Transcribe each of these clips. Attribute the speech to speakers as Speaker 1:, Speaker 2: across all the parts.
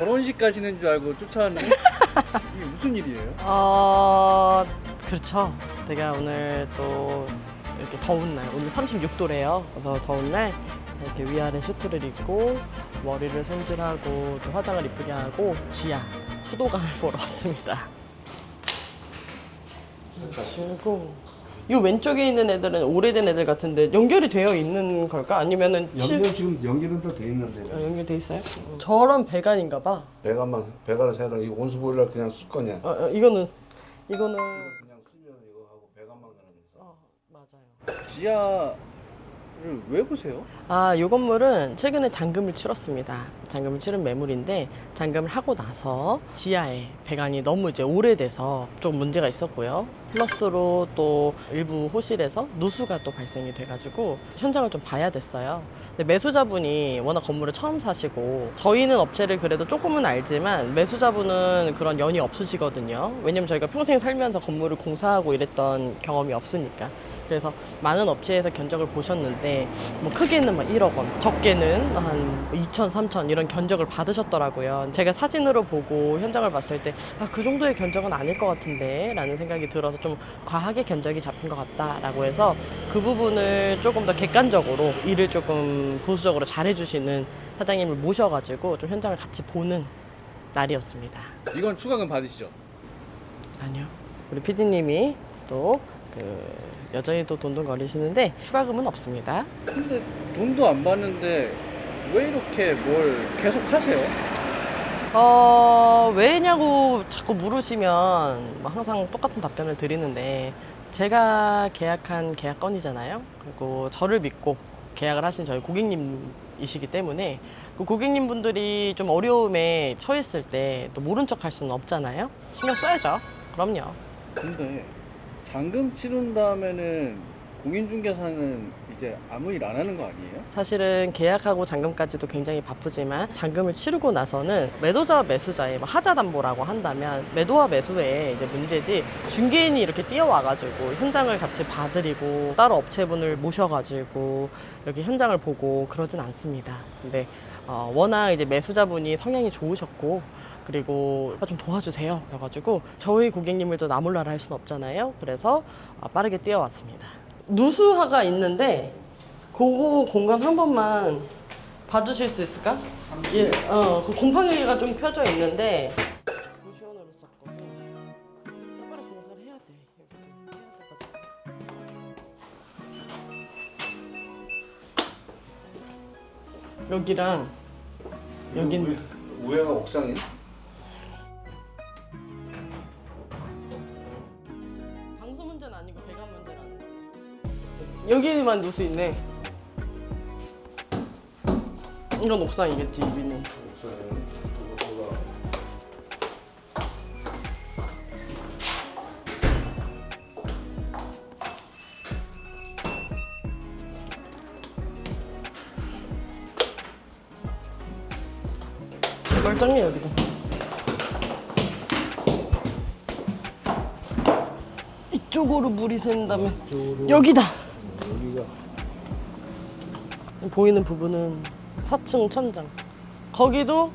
Speaker 1: 결혼식 가시는 줄 알고 쫓아왔는데 이게 무슨 일이에요?
Speaker 2: 어 그렇죠. 제가 오늘 또 이렇게 더운 날 오늘 36도래요. 그래서 더운 날 이렇게 위아래 슈트를 입고 머리를 손질하고 또 화장을 이쁘게 하고 지하 수도관을 보러 왔습니다. 그리고 이 왼쪽에 있는 애들은 오래된 애들 같은데 연결이 되어 있는 걸까? 아니면은 칠-
Speaker 3: 연결 지금 연결은 다 돼 있는데
Speaker 2: 어, 연결돼 있어요? 저런 배관인가 봐.
Speaker 3: 배관만 배관을 새로 이 온수 보일러 그냥 쓸 거냐?
Speaker 2: 어, 어, 이거는 이거는
Speaker 3: 그냥 쓰면 이거 하고 배관만 가는 거.
Speaker 2: 어, 맞아요.
Speaker 1: 지하를 왜 보세요?
Speaker 2: 아, 이 건물은 최근에 잔금을 치렀습니다. 잔금을 치른 매물인데 잔금을 하고 나서 지하에 배관이 너무 이제 오래돼서 좀 문제가 있었고요. 플러스로 또 일부 호실에서 누수가 또 발생이 돼가지고 현장을 좀 봐야 됐어요. 근데 매수자분이 워낙 건물을 처음 사시고 저희는 업체를 그래도 조금은 알지만 매수자분은 그런 연이 없으시거든요. 왜냐면 저희가 평생 살면서 건물을 공사하고 이랬던 경험이 없으니까. 그래서 많은 업체에서 견적을 보셨는데 뭐 크게는 막 1억 원, 적게는 한 2천, 3천 이런 견적을 받으셨더라고요. 제가 사진으로 보고 현장을 봤을 때 아, 그 정도의 견적은 아닐 것 같은데 라는 생각이 들어서 좀 과하게 견적이 잡힌 것 같다라고 해서 그 부분을 조금 더 객관적으로 일을 조금 보수적으로 잘해주시는 사장님을 모셔가지고 좀 현장을 같이 보는 날이었습니다.
Speaker 1: 이건 추가금 받으시죠?
Speaker 2: 아니요. 우리 PD님이 또 그 여전히 또 돈돈거리시는데 추가금은 없습니다.
Speaker 1: 근데 돈도 안 받는데 왜 이렇게 뭘 계속 하세요?
Speaker 2: 어, 왜냐고 자꾸 물으시면 뭐 항상 똑같은 답변을 드리는데 제가 계약한 계약건이잖아요. 그리고 저를 믿고 계약을 하신 저희 고객님이시기 때문에 그 고객님 분들이 좀 어려움에 처했을 때 또 모른 척 할 수는 없잖아요. 신경 써야죠. 그럼요.
Speaker 1: 근데 잔금 치른 다음에는 공인중개사는 이제 아무 일 안 하는 거 아니에요?
Speaker 2: 사실은 계약하고 잔금까지도 굉장히 바쁘지만 잔금을 치르고 나서는 매도자와 매수자의 뭐 하자 담보라고 한다면 매도와 매수에 이제 문제지 중개인이 이렇게 뛰어와가지고 현장을 같이 봐드리고 따로 업체분을 모셔가지고 이렇게 현장을 보고 그러진 않습니다. 근데 어, 워낙 이제 매수자분이 성향이 좋으셨고 그리고 좀 도와주세요. 그래가지고 저희 고객님을 또 나몰라라 할 수는 없잖아요. 그래서 어, 빠르게 뛰어왔습니다. 누수화가 있는데 그거 공간 한 번만 봐주실 수 있을까? 예, 어, 그 곰팡이가 좀 펴져 있는데 고시원으로 썼거든. 빨리 공사를 해야 돼. 여기도 해야 돼가지고. 여기랑 여긴
Speaker 3: 위- 위에가 옥상이야?
Speaker 2: 방수 문제는 아니고 배관 문제라는 거. 여기만 누수 있네. 이건 옥상이겠지
Speaker 3: 그거가
Speaker 2: 멀쩡해 여기도. 이쪽으로 물이 샌다면 여기다.
Speaker 3: 여기가
Speaker 2: 보이는 부분은 4층 천장. 거기도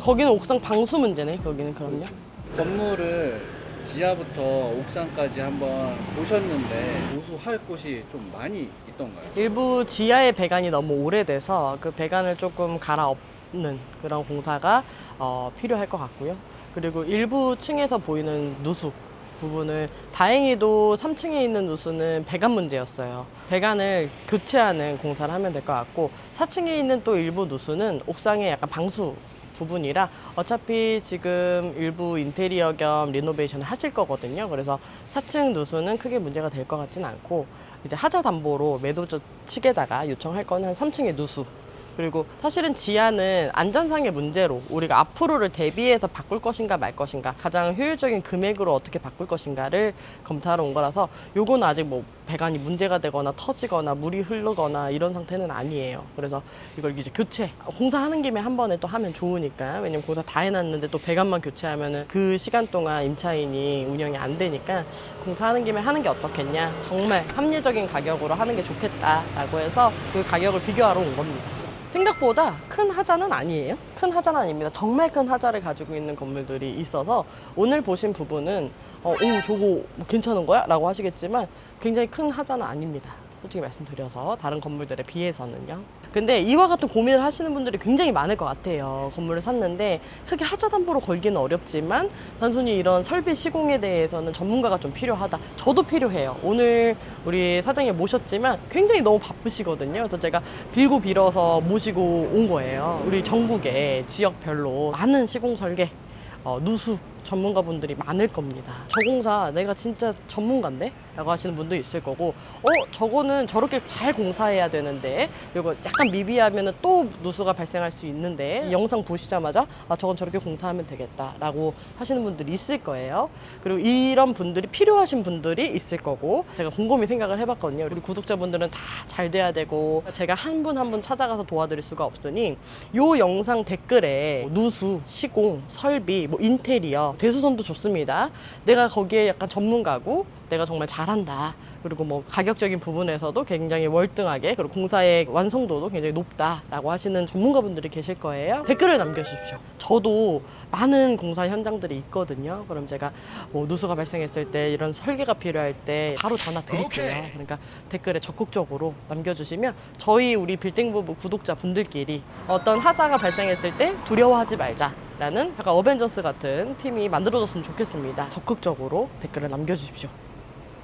Speaker 2: 거기는 옥상 방수 문제네. 거기는 그럼요.
Speaker 1: 건물을 지하부터 옥상까지 한번 보셨는데 보수할 곳이 좀 많이 있던가요?
Speaker 2: 일부 지하의 배관이 너무 오래돼서 그 배관을 조금 갈아엎는 그런 공사가 어, 필요할 것 같고요. 그리고 일부 층에서 보이는 누수 부분을 다행히도 3층에 있는 누수는 배관 문제였어요. 배관을 교체하는 공사를 하면 될 것 같고 4층에 있는 또 일부 누수는 옥상에 약간 방수 부분이라 어차피 지금 일부 인테리어 겸 리노베이션을 하실 거거든요. 그래서 4층 누수는 크게 문제가 될 것 같지는 않고 이제 하자 담보로 매도자 측에다가 요청할 거는 한 3층의 누수. 그리고 사실은 지하는 안전상의 문제로 우리가 앞으로를 대비해서 바꿀 것인가 말 것인가 가장 효율적인 금액으로 어떻게 바꿀 것인가를 검토하러 온 거라서 요거는 아직 뭐 배관이 문제가 되거나 터지거나 물이 흐르거나 이런 상태는 아니에요. 그래서 이걸 이제 교체 공사하는 김에 한 번에 또 하면 좋으니까 왜냐면 공사 다 해놨는데 또 배관만 교체하면은 그 시간 동안 임차인이 운영이 안 되니까 공사하는 김에 하는 게 어떻겠냐 정말 합리적인 가격으로 하는 게 좋겠다라고 해서 그 가격을 비교하러 온 겁니다. 생각보다 큰 하자는 아니에요. 큰 하자는 아닙니다. 정말 큰 하자를 가지고 있는 건물들이 있어서 오늘 보신 부분은 어, 오 저거 뭐 괜찮은 거야? 라고 하시겠지만 굉장히 큰 하자는 아닙니다. 솔직히 말씀드려서 다른 건물들에 비해서는요. 근데 이와 같은 고민을 하시는 분들이 굉장히 많을 것 같아요. 건물을 샀는데 크게 하자 담보로 걸기는 어렵지만 단순히 이런 설비 시공에 대해서는 전문가가 좀 필요하다. 저도 필요해요. 오늘 우리 사장님 모셨지만 굉장히 너무 바쁘시거든요. 그래서 제가 빌고 빌어서 모시고 온 거예요. 우리 전국에 지역별로 많은 시공 설계 어, 누수 전문가분들이 많을 겁니다. 저 공사 내가 진짜 전문가인데? 라고 하시는 분도 있을 거고 어 저거는 저렇게 잘 공사해야 되는데 이거 약간 미비하면 또 누수가 발생할 수 있는데 이 영상 보시자마자 아 저건 저렇게 공사하면 되겠다 라고 하시는 분들이 있을 거예요 그리고 이런 분들이 필요하신 분들이 있을 거고 제가 곰곰이 생각을 해봤거든요 우리 구독자분들은 다 잘 돼야 되고 제가 한 분 한 분 찾아가서 도와드릴 수가 없으니 요 영상 댓글에 누수, 시공, 설비, 뭐 인테리어, 대수선도 좋습니다. 내가 거기에 약간 전문가고 내가 정말 잘한다. 그리고 뭐 가격적인 부분에서도 굉장히 월등하게 그리고 공사의 완성도도 굉장히 높다라고 하시는 전문가분들이 계실 거예요. 댓글을 남겨주십시오. 저도 많은 공사 현장들이 있거든요. 그럼 제가 뭐 누수가 발생했을 때 이런 설계가 필요할 때 바로 전화 드릴게요. 그러니까 댓글에 적극적으로 남겨주시면 저희 우리 빌딩 부부 구독자 분들끼리 어떤 하자가 발생했을 때 두려워하지 말자. 라는 약간 어벤져스 같은 팀이 만들어졌으면 좋겠습니다. 적극적으로 댓글을 남겨주십시오.